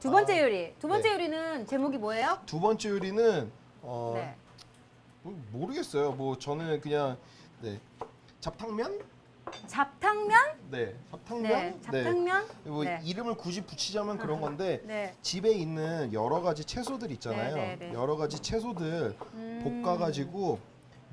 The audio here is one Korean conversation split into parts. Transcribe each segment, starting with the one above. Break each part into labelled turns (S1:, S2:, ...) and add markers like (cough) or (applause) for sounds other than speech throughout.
S1: 두 번째
S2: 아,
S1: 요리. 두 번째
S2: 네.
S1: 요리는 제목이 뭐예요?
S2: 두 번째 요리는 어
S1: 네.
S2: 뭐, 모르겠어요. 뭐 저는 그냥 네 잡탕면?
S1: 잡탕면?
S2: 네 잡탕면.
S1: 네. 잡탕면?
S2: 뭐
S1: 네.
S2: 이름을 굳이 붙이자면 그런 건데
S1: 네.
S2: 집에 있는 여러 가지 채소들 있잖아요.
S1: 네, 네, 네.
S2: 여러 가지 채소들
S1: 음.
S2: 볶아가지고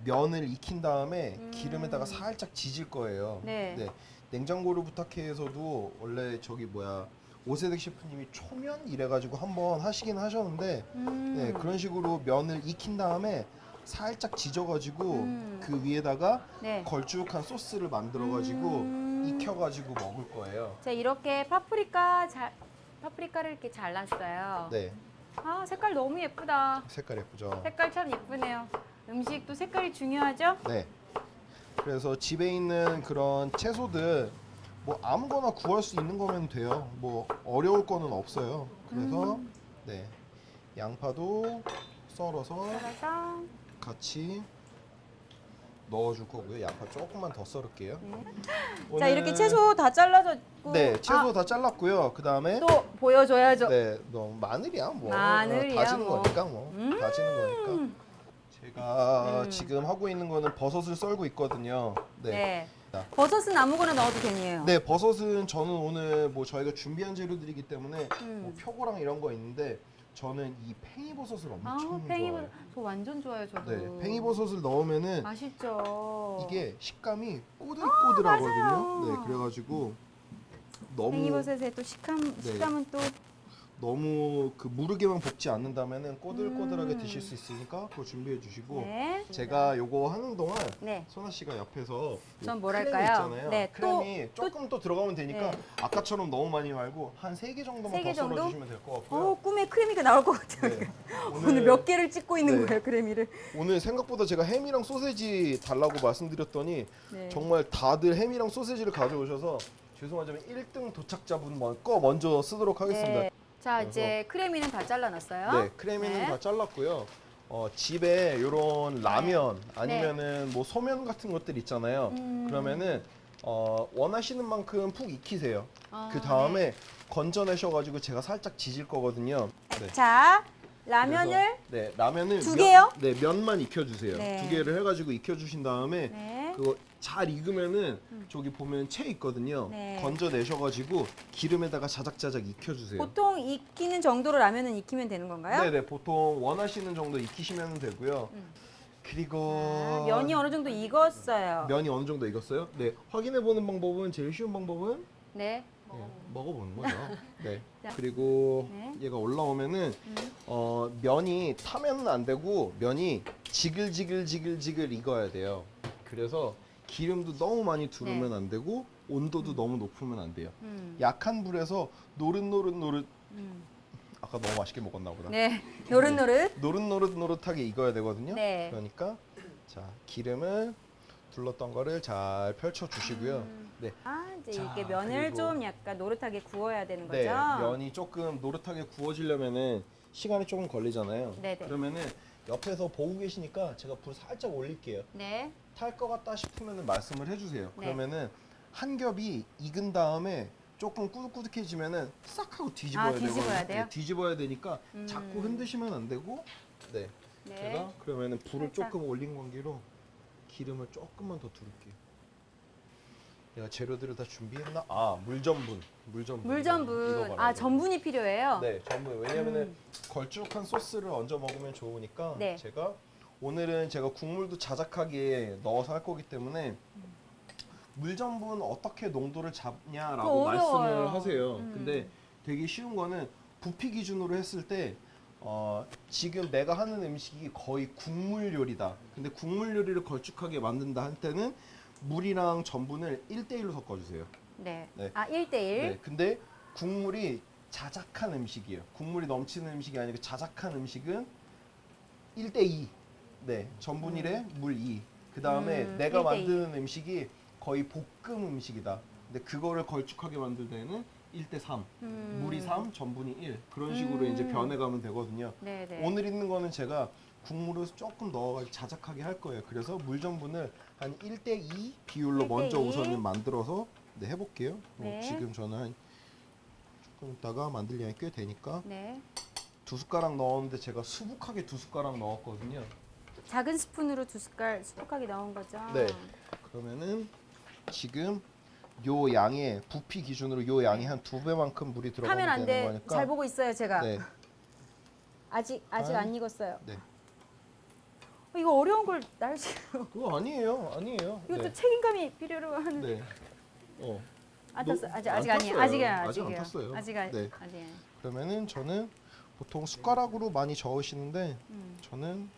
S2: 면을 익힌 다음에
S1: 음.
S2: 기름에다가 살짝 지질 거예요.
S1: 네.
S2: 냉장고를 부탁해에서도 원래 저기 뭐야 오세득 셰프님이 초면 이래가지고 한번 하시긴 하셨는데
S1: 음.
S2: 네, 그런 식으로 면을 익힌 다음에 살짝 지져가지고
S1: 음.
S2: 그 위에다가
S1: 네.
S2: 걸쭉한 소스를 만들어가지고
S1: 음.
S2: 익혀가지고 먹을 거예요.
S1: 자, 이렇게 파프리카 잘 파프리카를 이렇게 잘랐어요.
S2: 네,
S1: 아, 색깔 너무 예쁘다.
S2: 색깔 예쁘죠.
S1: 색깔 참 예쁘네요. 음식도 색깔이 중요하죠?
S2: 네. 그래서 집에 있는 그런 채소들 뭐 아무거나 구할 수 있는 거면 돼요. 뭐 어려울 거는 없어요. 그래서
S1: 음.
S2: 네 양파도 썰어서
S1: 그래서
S2: 같이 넣어줄 거고요. 양파 조금만 더 썰을게요.
S1: 자, 이렇게
S2: 오늘-
S1: 채소 다 잘라졌고
S2: 네 채소 다 잘랐고요. 그 다음에
S1: 아, 또 보여줘야죠.
S2: 네, 너 마늘이야 뭐
S1: 마늘이야,
S2: 다지는
S1: 뭐.
S2: 거니까 뭐
S1: 음.
S2: 다지는 거니까. 제가
S1: 음.
S2: 지금 하고 있는 거는 버섯을 썰고 있거든요. 네.
S1: 네.
S2: 자.
S1: 버섯은 아무거나 넣어도 되니에요.
S2: 네, 버섯은 저는 오늘 뭐 저희가 준비한 재료들이기 때문에
S1: 음.
S2: 뭐 표고랑 이런 거 있는데 저는 이 팽이버섯을 엄청
S1: 아,
S2: 좋아해요.
S1: 팽이버섯 저 완전 좋아요, 저도.
S2: 네, 팽이버섯을 넣으면은
S1: 맛있죠.
S2: 이게 식감이 꼬들꼬들하거든요.
S1: 맞아요.
S2: 네, 그래가지고 너무
S1: 팽이버섯의 또 식감
S2: 네.
S1: 식감은 또
S2: 너무 그 무르게만 볶지 않는다면은 꼬들꼬들하게
S1: 음.
S2: 드실 수 있으니까 그거 준비해 주시고
S1: 네.
S2: 제가 요거 하는 동안
S1: 네.
S2: 선아 씨가 옆에서
S1: 요전 뭐랄까요?
S2: 있잖아요.
S1: 네, 또-
S2: 크렘이 조금 또 들어가면 되니까
S1: 네.
S2: 아까처럼 너무 많이 말고 한 세 개 정도만
S1: 세개
S2: 더
S1: 정도?
S2: 썰어주시면 될 것 같고요.
S1: 어, 꿈에 크래미가 나올 것 같아요.
S2: 네. (laughs)
S1: 오늘 몇 개를 찍고 있는
S2: 네.
S1: 거예요, 크래미를.
S2: 오늘 생각보다 제가 햄이랑 소세지 달라고 말씀드렸더니
S1: 네.
S2: 정말 다들 햄이랑 소세지를 가져오셔서 죄송하지만 1등 도착자분 먼- 거 먼저 쓰도록 하겠습니다.
S1: 네. 자, 이제 크래미는 다 잘라놨어요.
S2: 네, 크래미는
S1: 네.
S2: 다 잘랐고요. 어, 집에 이런 라면 아니면은 뭐 소면 같은 것들 있잖아요.
S1: 음.
S2: 그러면은 어, 원하시는 만큼 푹 익히세요.
S1: 아,
S2: 그 다음에 건져내셔가지고 제가 살짝 지질 거거든요. 네.
S1: 자, 라면을
S2: 그래서, 네 라면을
S1: 두
S2: 면-
S1: 개요?
S2: 네 면만 익혀주세요.
S1: 네.
S2: 두 개를 해가지고 익혀주신 다음에
S1: 네.
S2: 그거 잘 익으면은 저기 보면 채 있거든요.
S1: 네.
S2: 건져 내셔가지고 기름에다가 자작자작 익혀주세요.
S1: 보통 익히는 정도로 라면은 익히면 되는 건가요?
S2: 네네 보통 원하시는 정도 익히시면 되고요.
S1: 음.
S2: 그리고
S1: 아, 면이 어느 정도 익었어요.
S2: 면이 어느 정도 익었어요? 네 확인해 보는 방법은 제일 쉬운 방법은
S1: 네.
S2: 네, 먹어보는 거죠. 네. (laughs)
S1: 자.
S2: 그리고
S1: 네.
S2: 얘가 올라오면은
S1: 음.
S2: 어, 면이 타면은 안 되고 면이 지글지글 지글지글 익어야 돼요. 그래서 기름도 너무 많이 두르면
S1: 네.
S2: 안 되고 온도도 너무 높으면 안 돼요.
S1: 음.
S2: 약한 불에서 노릇노릇노릇
S1: 음.
S2: 아까 너무 맛있게 먹었나 보다.
S1: 네. 노릇노릇.
S2: 노릇노릇노릇하게 익어야 되거든요.
S1: 네.
S2: 그러니까 자 기름을 둘렀던 거를 잘 펼쳐 주시고요.
S1: 음.
S2: 네.
S1: 아, 이제
S2: 자,
S1: 이게 면을
S2: 그리고-
S1: 좀 약간 노릇하게 구워야 되는 거죠?
S2: 네, 면이 조금 노릇하게 구워지려면은 시간이 조금 걸리잖아요.
S1: 네네.
S2: 그러면은 옆에서 보고 계시니까 제가 불 살짝 올릴게요.
S1: 네.
S2: 탈 것 같다 싶으면은 말씀을 해주세요.
S1: 네.
S2: 그러면은 한 겹이 익은 다음에 조금 꾸덕꾸덕해지면은 싹 하고 뒤집어야
S1: 아, 뒤집어야
S2: 되거든요.
S1: 돼요?
S2: 네, 뒤집어야 되니까
S1: 음.
S2: 자꾸 흔드시면 안 되고 네.
S1: 네.
S2: 제가 그러면은 불을
S1: 살짝.
S2: 조금 올린 관계로 기름을 조금만 더 두를게요. 내가 재료들을 다 준비했나? 아 물전분, 물전분.
S1: 물전분. 아, 전분이 필요해요?
S2: 네, 전분. 왜냐면은
S1: 음.
S2: 걸쭉한 소스를 얹어 먹으면 좋으니까
S1: 네.
S2: 제가 오늘은 제가 국물도 자작하게 넣어서 할 거기 때문에 물전분 어떻게 농도를 잡냐라고
S1: 그거 어려워요.
S2: 말씀을 하세요.
S1: 음.
S2: 근데 되게 쉬운 거는 부피 기준으로 했을 때 어, 지금 내가 하는 음식이 거의 국물 요리다. 근데 국물 요리를 걸쭉하게 만든다 할 때는 물이랑 전분을 1대1로 섞어주세요.
S1: 네.
S2: 네.
S1: 아, 1대1.
S2: 네, 근데 국물이 자작한 음식이에요. 국물이 넘치는 음식이 아니고 자작한 음식은 1대2. 네, 전분 1에 물 2. 그 다음에
S1: 음,
S2: 내가
S1: 1대2.
S2: 만드는 음식이 거의 볶음 음식이다. 근데 그거를 걸쭉하게 만들 때는 1대 3.
S1: 음.
S2: 물이 3, 전분이 1. 그런 식으로
S1: 음.
S2: 이제 변해가면 되거든요.
S1: 네, 네.
S2: 오늘 있는 거는 제가 국물을 조금 넣어가지고 자작하게 할 거예요. 그래서 물 전분을 한 1대 2 비율로
S1: 1대2.
S2: 먼저 우선은 만들어서 네, 해볼게요. 뭐
S1: 네.
S2: 지금 저는 한좀 이따가 만들 양이 꽤 되니까
S1: 네.
S2: 두 숟가락 넣었는데 제가 수북하게 두 숟가락 넣었거든요.
S1: 작은 스푼으로 두 숟갈 수북하게 넣은 거죠.
S2: 네. 그러면은 지금 요 양의 부피 기준으로 요 양이 한 두 배만큼 물이
S1: 하면
S2: 들어가면
S1: 안
S2: 되는
S1: 돼.
S2: 거니까.
S1: 잘 보고 있어요, 제가.
S2: 네,
S1: 아직 아직
S2: 아.
S1: 안 익었어요.
S2: 네.
S1: 어, 이거 어려운 걸 날씨로. (laughs)
S2: 그거 아니에요, 아니에요.
S1: 이것도
S2: 네.
S1: 책임감이 필요로 하는.
S2: 네. 어.
S1: 안
S2: 너-
S1: 탔어. 아직
S2: 안
S1: 아직 아니에요.
S2: 탔어요.
S1: 아직은
S2: 아직 안
S1: 아직이에요.
S2: 탔어요.
S1: 아직 아-
S2: 네.
S1: 아직.
S2: 그러면은 저는 보통 숟가락으로 많이 저으시는데
S1: 음.
S2: 저는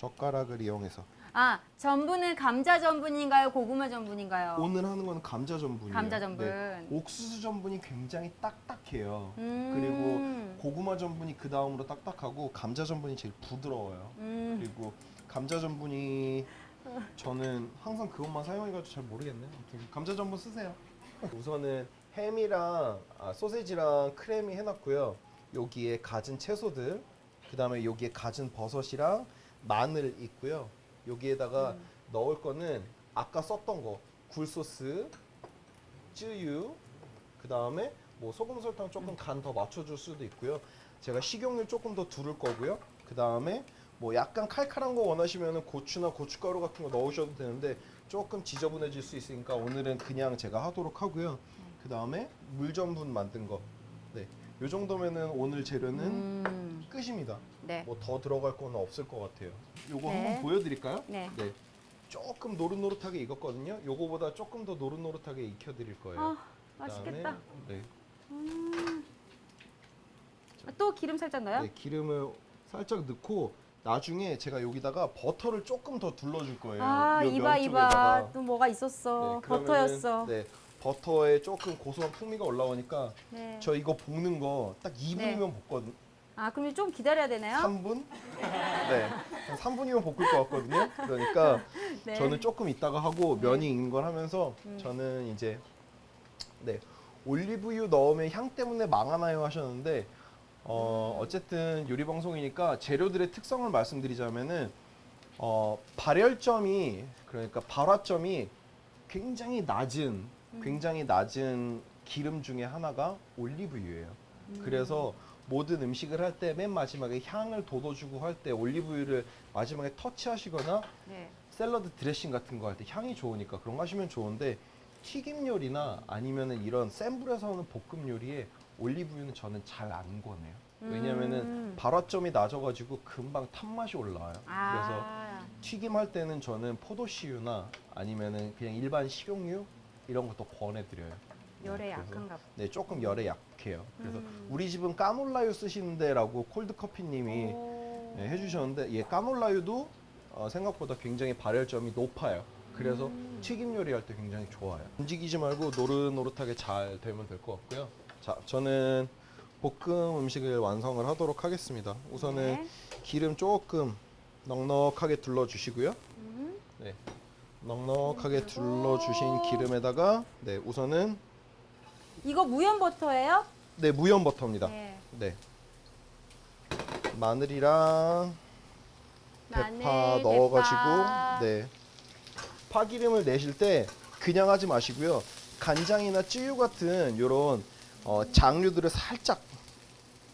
S2: 젓가락을 이용해서
S1: 아 전분은 감자 전분인가요? 고구마 전분인가요?
S2: 오늘 하는 거는 감자 전분이에요.
S1: 감자 전분.
S2: 네. 옥수수 전분이 굉장히 딱딱해요.
S1: 음.
S2: 그리고 고구마 전분이 그 다음으로 딱딱하고 감자 전분이 제일 부드러워요.
S1: 음.
S2: 그리고 감자 전분이 저는 항상 그것만 사용해가지고 잘 모르겠네요. 아무튼 감자 전분 쓰세요. 우선은 햄이랑 아, 소세지랑 크림이 해놨고요. 여기에 갖은 채소들, 그 다음에 여기에 갖은 버섯이랑 마늘 있고요. 여기에다가
S1: 음.
S2: 넣을 거는 아까 썼던 거 굴소스, 쯔유, 그 다음에 뭐 소금 설탕 조금 간 더 맞춰줄 수도 있고요. 제가 식용유 조금 더 두를 거고요. 그 다음에 뭐 약간 칼칼한 거 원하시면 고추나 고춧가루 같은 거 넣으셔도 되는데 조금 지저분해질 수 있으니까 오늘은 그냥 제가 하도록 하고요. 그 다음에 물전분 만든 거. 네, 요 정도면은 오늘 재료는
S1: 음.
S2: 끝입니다.
S1: 네.
S2: 뭐 더 들어갈 거는 없을 것 같아요. 요거
S1: 네.
S2: 한번 보여드릴까요?
S1: 네.
S2: 네. 조금 노릇노릇하게 익었거든요. 요거보다 조금 더 노릇노릇하게 익혀드릴 거예요.
S1: 아
S2: 그다음에,
S1: 맛있겠다.
S2: 네.
S1: 아, 또 기름 살짝 넣어요?
S2: 네, 기름을 살짝 넣고 나중에 제가 여기다가 버터를 조금 더 둘러줄 거예요.
S1: 아
S2: 요
S1: 이봐
S2: 면
S1: 이봐. 또 뭐가 있었어
S2: 네, 그러면은,
S1: 버터였어. 네.
S2: 네, 버터에 조금 고소한 풍미가 올라오니까
S1: 네.
S2: 저 이거 볶는 거 딱 2분이면 볶거든.
S1: 아 그럼 좀 기다려야 되나요?
S2: 3분? 네. 한 3분이면 볶을 것 같거든요. 그러니까 (laughs)
S1: 네.
S2: 저는 조금 있다가 하고
S1: 네.
S2: 면이 익는 걸 하면서
S1: 음.
S2: 저는 이제 네 올리브유 넣으면 향 때문에 망하나요 하셨는데 어
S1: 음.
S2: 어쨌든 요리 방송이니까 재료들의 특성을 말씀드리자면은 어 발열점이 그러니까 발화점이 굉장히 낮은
S1: 음.
S2: 굉장히 낮은 기름 중에 하나가 올리브유예요.
S1: 음.
S2: 그래서 모든 음식을 할 때 맨 마지막에 향을 돋워주고 할 때 올리브유를 마지막에 터치하시거나
S1: 네.
S2: 샐러드 드레싱 같은 거 할 때 향이 좋으니까 그런 거 하시면 좋은데 튀김 요리나 아니면은 이런 센 불에서 하는 볶음 요리에 올리브유는 저는 잘 안 권해요. 왜냐면은
S1: 음.
S2: 발화점이 낮아가지고 금방 탄맛이 올라와요. 그래서
S1: 아,
S2: 튀김 할 때는 저는 포도씨유나 아니면은 그냥 일반 식용유 이런 것도 권해드려요.
S1: 열에
S2: 네, 그래서
S1: 약한가 봐.
S2: 네, 조금 열에 약해요. 그래서
S1: 음.
S2: 우리 집은 까놀라유 쓰시는데라고 콜드커피님이
S1: 오.
S2: 네, 해주셨는데 예, 까놀라유도 어, 생각보다 굉장히 발열점이 높아요. 그래서
S1: 음.
S2: 튀김 요리할 때 굉장히 좋아요. 움직이지 말고 노릇노릇하게 잘 되면 될 것 같고요. 자, 저는 볶음 음식을 완성을 하도록 하겠습니다. 우선은
S1: 네.
S2: 기름 조금 넉넉하게 둘러주시고요.
S1: 음.
S2: 네, 넉넉하게 둘러주신 기름에다가 네, 우선은
S1: 이거 무염 버터예요?
S2: 네 무염 버터입니다.
S1: 네.
S2: 네, 마늘이랑
S1: 마늘,
S2: 대파
S1: 대파.
S2: 넣어가지고 네 파기름을 내실 때 그냥 하지 마시고요 간장이나 찌유 같은 이런 어, 장류들을 살짝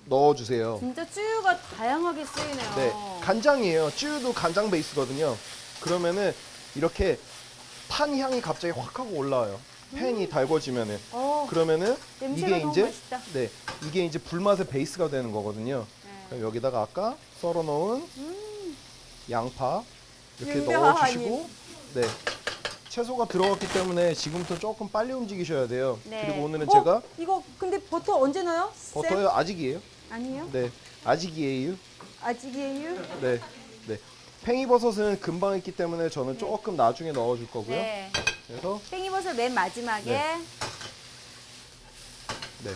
S2: 넣어주세요.
S1: 진짜 쯔유가 다양하게 쓰이네요.
S2: 네 간장이에요. 찌유도 간장 베이스거든요. 그러면은 이렇게 탄 향이 갑자기 확 하고 올라와요. 팬이 달궈지면은
S1: 어,
S2: 그러면은
S1: 냄새가
S2: 이게
S1: 너무
S2: 이제
S1: 맛있다.
S2: 네 이게 이제 불맛의 베이스가 되는 거거든요.
S1: 네.
S2: 그럼 여기다가 아까 썰어 놓은
S1: 음,
S2: 양파 이렇게. 넣어주시고 네 채소가 들어갔기 때문에 지금부터 조금 빨리 움직이셔야 돼요.
S1: 네.
S2: 그리고 오늘은
S1: 어,
S2: 제가
S1: 이거 근데 버터 언제 넣어요? 쌤?
S2: 버터요 아직이에요.
S1: 아니에요?
S2: 네 아직이에요.
S1: 아직이에요?
S2: 네 네. 팽이버섯은 금방 익기 때문에 저는
S1: 네.
S2: 조금 나중에 넣어줄 거고요.
S1: 네.
S2: 그래서
S1: 팽이버섯 맨 마지막에
S2: 네. 네.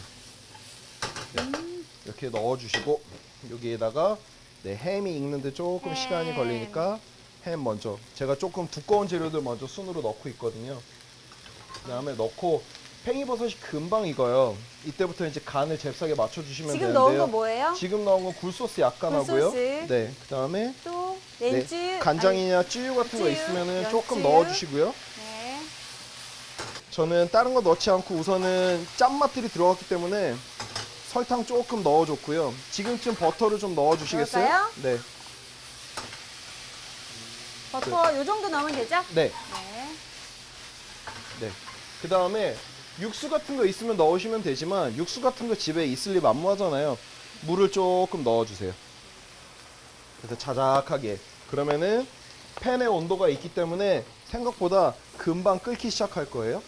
S2: 네.
S1: 음.
S2: 이렇게 넣어주시고 여기에다가 네, 햄이 익는데 조금
S1: 햄.
S2: 시간이 걸리니까 햄 먼저 제가 조금 두꺼운 재료들 먼저 순으로 넣고 있거든요. 그다음에 넣고 팽이버섯이 금방 익어요. 이때부터 이제 간을 잽싸게 맞춰주시면
S1: 지금
S2: 되는데요.
S1: 넣은 거 뭐예요?
S2: 지금 넣은 건 굴소스 약간 하고요.
S1: 굴소스.
S2: 네, 그다음에
S1: 또
S2: 네,
S1: 렌즈
S2: 간장이나 찌유 같은 거
S1: 찌유,
S2: 있으면
S1: 연찌유.
S2: 조금 넣어주시고요.
S1: 네.
S2: 저는 다른 거 넣지 않고 우선은 짠맛들이 들어갔기 때문에 설탕 조금 넣어줬고요. 지금쯤 버터를 좀 넣어주시겠어요?
S1: 넣을까요?
S2: 네,
S1: 버터 요 정도 넣으면 되죠?
S2: 네,
S1: 네.
S2: 네. 그 다음에 육수 같은 거 있으면 넣으시면 되지만 육수 같은 거 집에 있을 리 만무하잖아요. 물을 조금 넣어주세요. 그래서 자작하게. 그러면은 팬의 온도가 있기 때문에 생각보다 금방 끓기 시작할 거예요.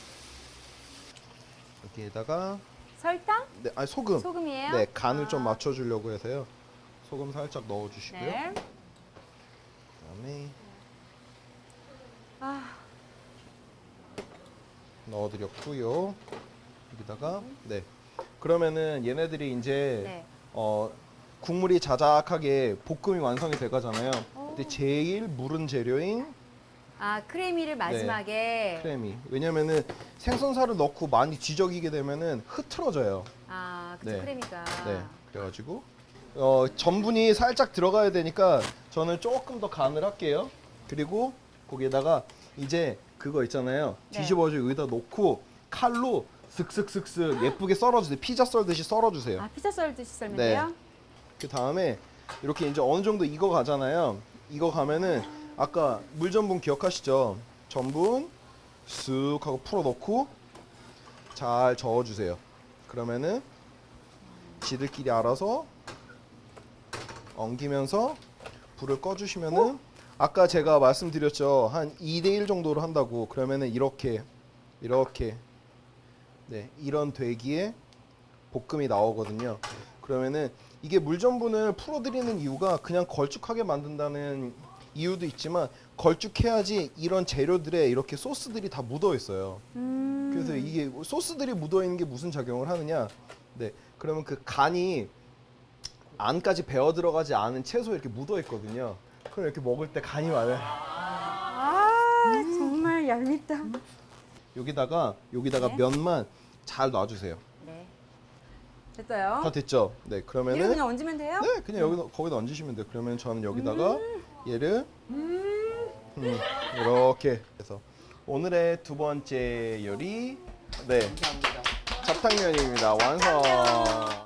S2: 여기에다가
S1: 설탕?
S2: 네, 아니 소금.
S1: 소금이에요?
S2: 네, 간을 좀
S1: 아.
S2: 맞춰 주려고 해서요. 소금 살짝 넣어 주시고요.
S1: 네.
S2: 그다음에
S1: 아,
S2: 넣어 드렸고요. 여기다가 네. 그러면은 얘네들이 이제
S1: 네.
S2: 어 국물이 자작하게 볶음이 완성이 돼 가잖아요.
S1: 오.
S2: 근데 제일 무른 재료인
S1: 아 크레미를 마지막에.
S2: 크레미. 왜냐면은 생선살을 넣고 많이 뒤적이게 되면은 흐트러져요.
S1: 아, 그쵸
S2: 네.
S1: 크레미가.
S2: 네. 그래가지고 어 전분이 살짝 들어가야 되니까 저는 조금 더 간을 할게요. 그리고 거기에다가 이제 그거 있잖아요.
S1: 네.
S2: 뒤집어서 여기다 놓고 칼로 슥슥슥슥 예쁘게 썰어주세요. 피자 썰듯이 썰어주세요.
S1: 아 피자 썰듯이 썰면
S2: 네.
S1: 돼요?
S2: 그 다음에 이렇게 이제 어느 정도 익어 가잖아요. 익어 가면은 아까 물 전분 기억하시죠? 전분 쓱 하고 풀어 넣고 잘 저어 주세요. 그러면은 지들끼리 알아서 엉기면서 불을 꺼 주시면은 아까 제가 말씀드렸죠 한 2대 1 정도로 한다고 그러면은 이렇게 이렇게 네 이런 되기에 볶음이 나오거든요. 그러면은 이게 물 전분을 풀어드리는 이유가 그냥 걸쭉하게 만든다는 이유도 있지만 걸쭉해야지 이런 재료들에 이렇게 소스들이 다 묻어 있어요.
S1: 음.
S2: 그래서 이게 소스들이 묻어 있는 게 무슨 작용을 하느냐? 네, 그러면 그 간이 안까지 배어 들어가지 않은 채소에 이렇게 묻어 있거든요. 그럼 이렇게 먹을 때 간이 많아요.
S1: 아 정말 얄밉다.
S2: 여기다가 여기다가
S1: 네.
S2: 면만 잘 놔주세요.
S1: 네. 됐어요.
S2: 다 됐죠? 네,
S1: 이거
S2: 그러면은
S1: 그냥 얹으면 돼요?
S2: 네, 그냥 여기 거기다 얹으시면 돼요. 그러면 저는 여기다가 얘를 음, 이렇게 해서 오늘의 두 번째 요리 네 잡탕면입니다. 완성.